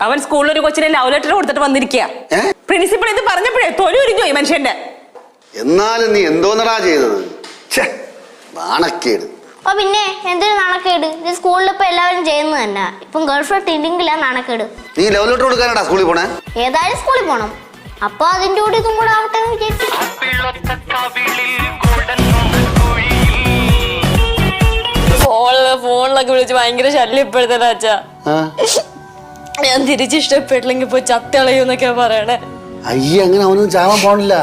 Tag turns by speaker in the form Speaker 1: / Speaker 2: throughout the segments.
Speaker 1: അവൻ സ്കൂളിൽ ഒരു കൊച്ചിനെ ലവ് ലെറ്റർ കൊടുത്തിട്ട് വന്നിരിക്കുക
Speaker 2: ഏ?
Speaker 1: പ്രിൻസിപ്പൾ ഇത് പറഞ്ഞപ്പോഴേ തൊലി ഉരിഞ്ഞു ഈ മനുഷ്യന്റെ.
Speaker 2: എന്നാലും നീ എന്തോന്നടാ ചെയ്തത്? ഛേ നാണക്കേട്.
Speaker 3: അപ്പൊ പിന്നെ എന്തൊരു നാണക്കേട്? ഇത് സ്കൂളിൽ ഇപ്പൊ എല്ലാവരും ചെയ്യുന്നത് തന്നെ. ഇപ്പം ഗേൾ ഫ്രണ്ട് ഇല്ലെങ്കിലാ നാണക്കേട്.
Speaker 2: നീ ലവ് ലെറ്റർ കൊടുക്കാനാടാ സ്കൂളിൽ പോണേ?
Speaker 3: ഏതായാലും സ്കൂളിൽ പോണം. അപ്പൊ അതിന്റെ കൂടെ ഇതും കൂടെ ആവട്ടെ എന്ന് വിചാരിച്ചു.
Speaker 4: ഫോണിൽ ഫോണിലൊക്കെ വിളിച്ച് ഭയങ്കര ശല്യം ഇപ്പോഴത്തെ അച്ഛാ ഞാൻ തിരിച്ചിഷ്ടപ്പെട്ടില്ലെങ്കിൽ പോയി ചത്തളയൂന്നൊക്കെയാ പറയണേ.
Speaker 2: അയ്യ അങ്ങനെ അവനൊന്നും ചാവാൻ പോണില്ല.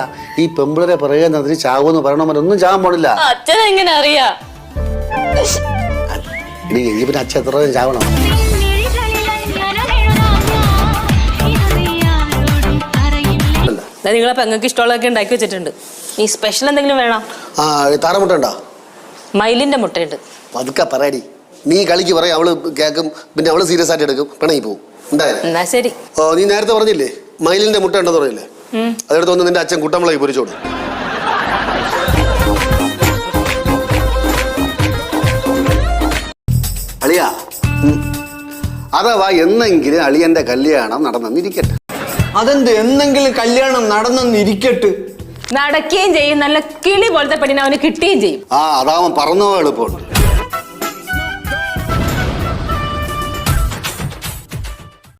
Speaker 2: ഈ പെമ്പിളരെ പറയുക അതിന് ചാവെന്ന് പറയണവരൊന്നും ചാവാൻ പോണില്ല.
Speaker 4: അച്ഛൻ എങ്ങനെ അറിയാ?
Speaker 2: ഇനി ഈ പിന്നെ അച്ഛൻ എത്ര ചാവണം?
Speaker 1: നിങ്ങളെ പെങ്ങൾക്ക് ഇഷ്ടമുള്ളതൊക്കെ ഉണ്ടാക്കി വെച്ചിട്ടുണ്ട്. നീ സ്പെഷ്യൽ എന്തെങ്കിലും വേണോ?
Speaker 2: ആ ഈ താറമുട്ട ഉണ്ടോ?
Speaker 1: മയിലിന്റെ മുട്ടയുണ്ട്.
Speaker 2: പതുക്കെ പറയടി. നീ കളിക്ക് പറയും അവൾ കേക്കും പിന്നെ അവൾ സീരിയസ് ആയിട്ട് എടുക്കും പിണങ്ങി പോവും. ഉണ്ടായത്
Speaker 1: എന്നാ ശരി.
Speaker 2: ഓ നീ നേരത്തെ പറഞ്ഞില്ലേ മയിലിന്റെ മുട്ട ഉണ്ടെന്ന് പറഞ്ഞില്ലേ? അതെടുത്ത് വന്ന് നിന്റെ അച്ഛൻ കുട്ടമ്പളായി പൊരിച്ചോട് അളിയാ. അഥവാ എന്നെങ്കിലും അളിയന്റെ കല്യാണം നടന്നിരിക്കട്ടെ
Speaker 5: അതെന്ത്? എന്നെങ്കിലും കല്യാണം നടന്നെന്നിരിക്കട്ടെ.
Speaker 1: നടക്കുകയും ചെയ്യും. നല്ല കിളി പോലത്തെ പെണ്ണിനെ അവന് കിട്ടുകയും ചെയ്യും.
Speaker 2: ആ അതാവൻ പറഞ്ഞ എളുപ്പമുണ്ട്